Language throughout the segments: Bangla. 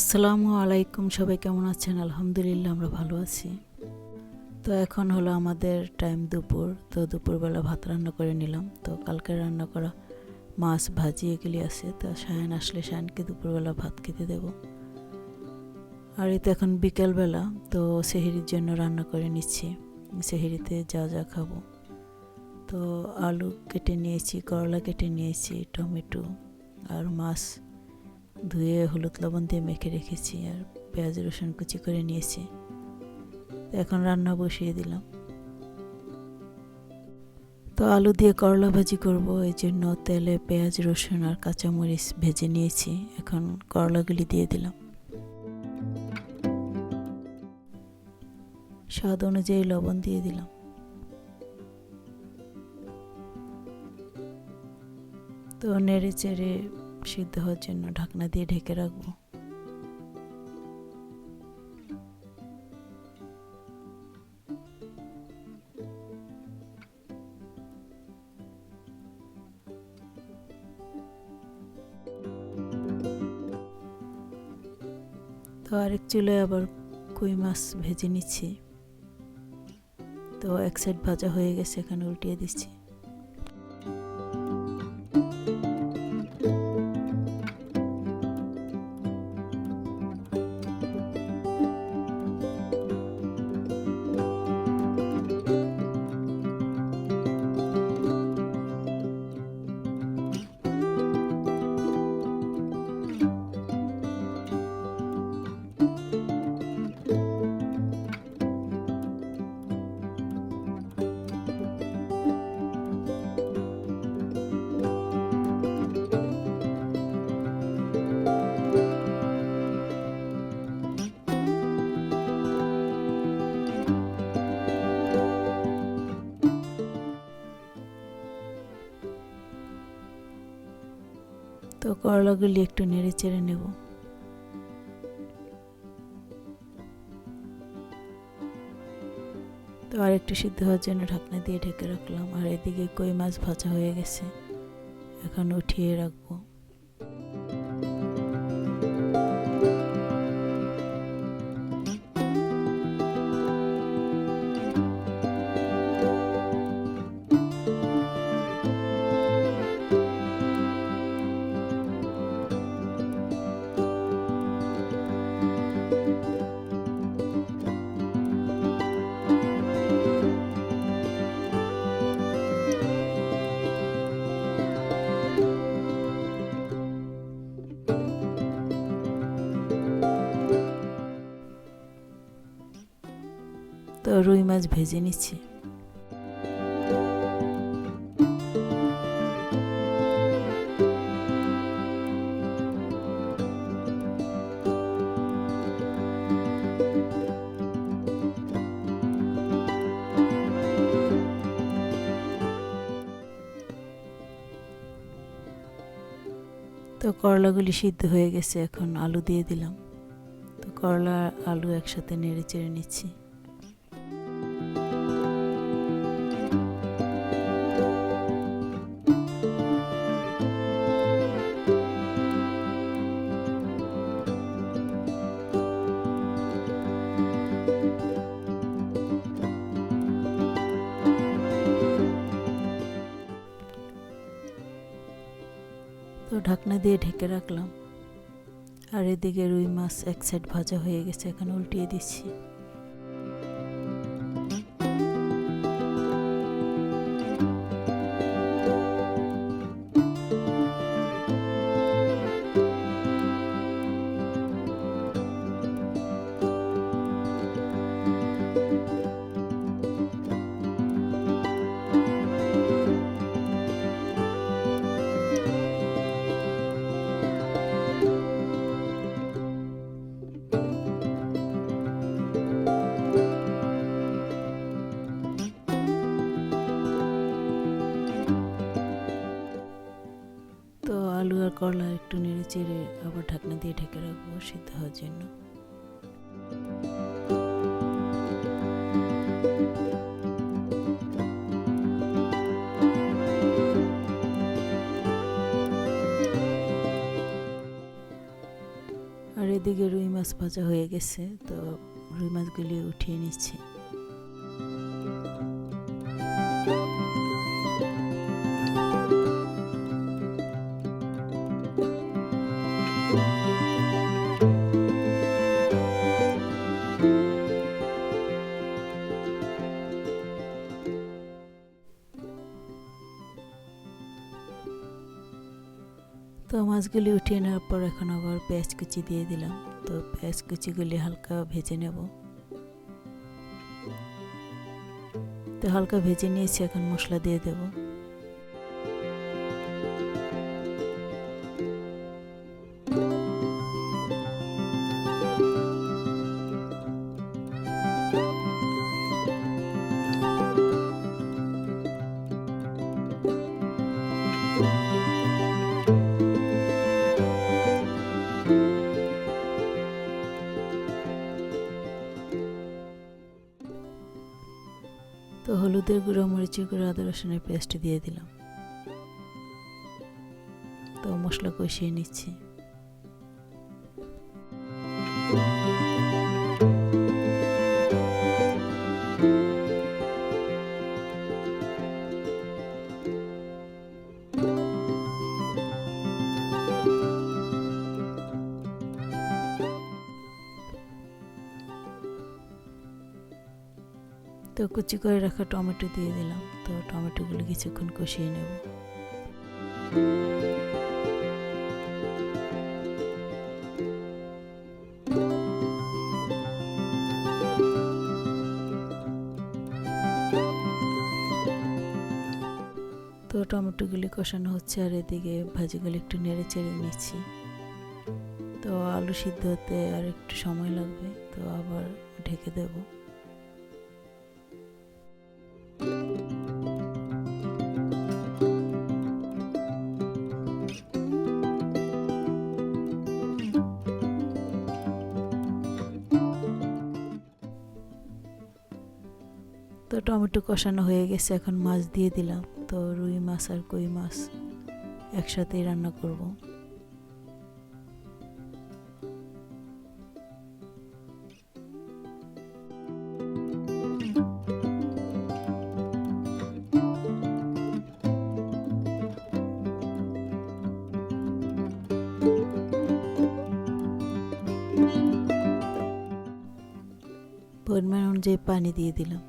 আসসালামু আলাইকুম, সবাই কেমন আছেন? আলহামদুলিল্লাহ, আমরা ভালো আছি। তো এখন হলো আমাদের টাইম দুপুর। তো দুপুরবেলা ভাত রান্না করে নিলাম। তো কালকে রান্না করা মাছ ভাজি এগুলি আছে। তো সায়ন আসলে সায়নকে দুপুরবেলা ভাত খেতে দেব। আর এই তো এখন বিকেলবেলা। তো সেহেরির জন্য রান্না করে নিচ্ছি। সেহেরিতে যা যা খাব। তো আলু কেটে নিয়েছি, করলা কেটে নিয়েছি, টমেটো আর মাছ ধুয়ে হলুদ লবণ দিয়ে মেখে রেখেছি আর পেঁয়াজ, রসুন কুচি করে নিয়েছি। তো এখন রান্না বসিয়ে দিলাম। তো আলু দিয়ে করলা ভাজি করব, এই জন্য তেলে পেঁয়াজ, রসুন আর কাঁচামরিচ ভেজে নিয়েছি। এখন করলাগুলি দিয়ে দিলাম। স্বাদ অনুযায়ী লবণ দিয়ে দিলাম। তো নেড়ে চেড়ে সিদ্ধ হওয়ার জন্য ঢাকনা দিয়ে ঢেকে রাখব। তো আরেক চুলে আবার কই মাছ ভেজে নিচ্ছি। তো এক সাইড ভাজা হয়ে গেছে, এখানে উল্টিয়ে দিচ্ছি। করলাগুলি একটু নেড়ে চেড়ে নেব। তো আর একটু সিদ্ধ হওয়ার জন্য ঢাকনা দিয়ে ঢেকে রাখলাম। আর এদিকে কই মাছ ভাজা হয়ে গেছে, এখন উঠিয়ে রাখব। রুই মাছ ভেজে নিচ্ছি। তো করলাগুলি সিদ্ধ হয়ে গেছে, এখন আলু দিয়ে দিলাম। তো করলা, আলু একসাথে নেড়ে চেড়ে নিচ্ছি। ঢাকনা দিয়ে ঢেকে রাখলাম। আর এদিকে রুই মাছ এক সাইড ভাজা হয়ে গেছে, এখন উল্টিয়ে দিচ্ছি। চেড়ে আবার ঢাকনা দিয়ে ঢেকে রাখব সিদ্ধ হওয়ার জন্য। আর এদিকে রুই মাছ ভাজা হয়ে গেছে, তো রুই মাছগুলি উঠিয়ে নিচ্ছি। মাছগুলি উঠিয়ে নেওয়ার পর এখন আবার পেঁয়াজ কুচি দিয়ে দিলাম। তো পেঁয়াজ কুচিগুলি হালকা ভেজে নেব। তো হালকা ভেজে নিয়েছি, এখন মশলা দিয়ে দেব। হলুদের গুঁড়ো মরিচের গুঁড়ো আদা রসুনের পেস্ট দিয়ে দিলাম। তো মশলা কষিয়ে নিচ্ছি। তো কুচি করে রাখা টমেটো দিয়ে দিলাম। তো টমেটোগুলো কিছুক্ষণ কষিয়ে নেব। তো টমেটোগুলি কষানো হচ্ছে আর এদিকে ভাজিগুলি একটু নেড়ে চেড়ে নিচ্ছি। তো আলু সিদ্ধ হতে আর একটু সময় লাগবে, তো আবার ঢেকে দেবো। টমেটো কষানো হয়ে গেছে, এখন মাছ দিয়ে দিলাম। তো রুই মাছ আর কই মাছ একসাথেই রান্না করব। পরিমাণ অনুযায়ী পানি দিয়ে দিলাম।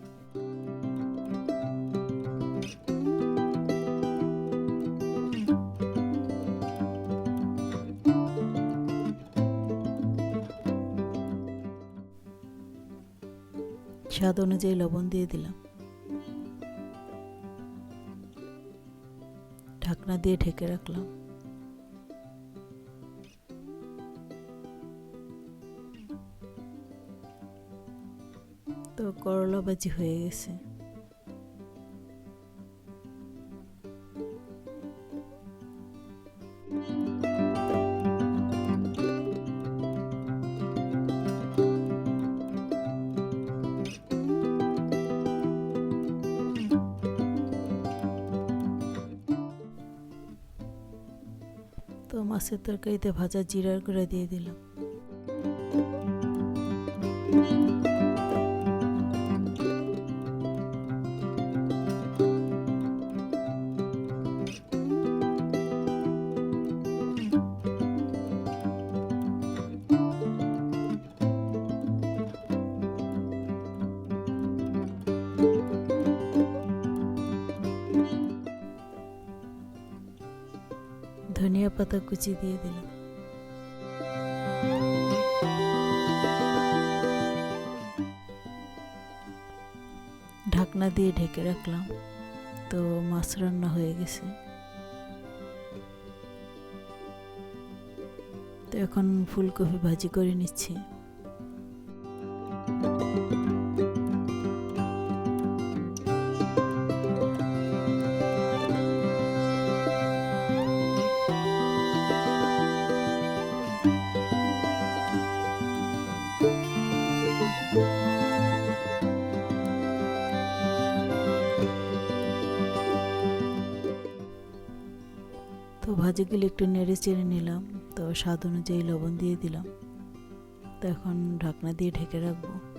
স্বাদ অনুযায়ী লবণ দিয়ে দিলাম। ঢাকনা দিয়ে ঢেকে রাখলাম। তো করলা ভাজি হয়ে গেছে। মাছের তরকারিতে ভাজা জিরার গুঁড়া দিয়ে দিলাম। পাতা কুচি দিয়ে দিলাম। ঢাকনা দিয়ে ঢেকে রাখলাম। তো মাছ রান্না হয়ে গেছে। তো এখন ফুলকপি ভাজি করে নিচ্ছি। ভাজিগুলো একটু নেড়ে চেড়ে নিলাম। তো স্বাদ অনুযায়ী লবণ দিয়ে দিলাম। তো এখন ঢাকনা দিয়ে ঢেকে রাখব।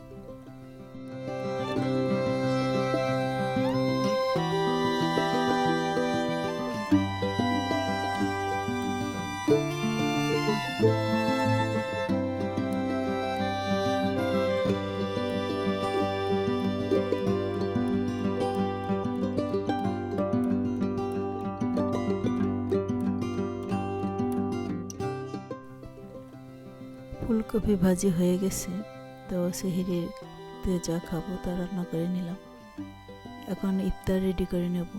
ফুলকপি ভাজি হয়ে গেছে, তো সেহিরিতে যা খাব তা রান্না করে নিলাম। এখন ইফতার রেডি করে নেব।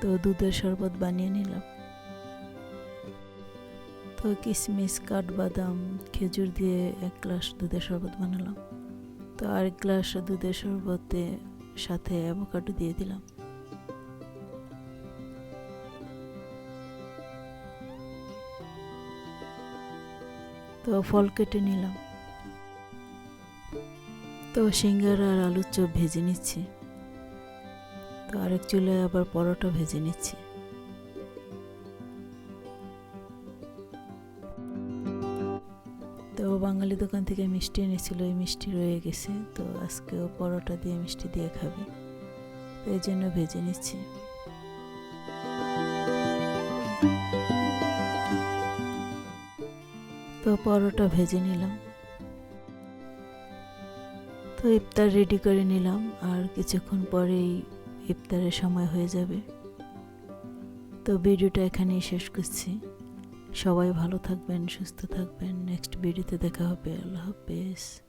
তো দুধের শরবত বানিয়ে নিলাম। তো কিশমিশ কাঠবাদাম, খেজুর দিয়ে এক গ্লাস দুধের শরবত বানালাম। তো আরেক গ্লাস দুধের শরবতে সাথে অ্যাভোকাডো দিয়ে দিলাম। তো ফল কেটে নিলাম। তো সিঙ্গারা আর আলুর চপ ভেজে নিচ্ছি। তো আরেক চুলায় আবার পরোটা ভেজে নিচ্ছি। তো বাঙালি দোকান থেকে মিষ্টি এনেছিল, এই মিষ্টি রয়ে গেছে। তো আজকেও পরোটা দিয়ে মিষ্টি দিয়ে খাবে। তো এই জন্য ভেজে নিচ্ছি। তো পরোটা ভেজে নিলাম। তো ইফতার রেডি করে নিলাম আর কিছুক্ষণ পরেই ইফতারের সময় হয়ে যাবে। তো ভিডিওটা এখানেই শেষ করছি। সবাই ভালো থাকবেন, সুস্থ থাকবেন। নেক্সট ভিডিওতে দেখা হবে। আল্লাহ হাফেজ।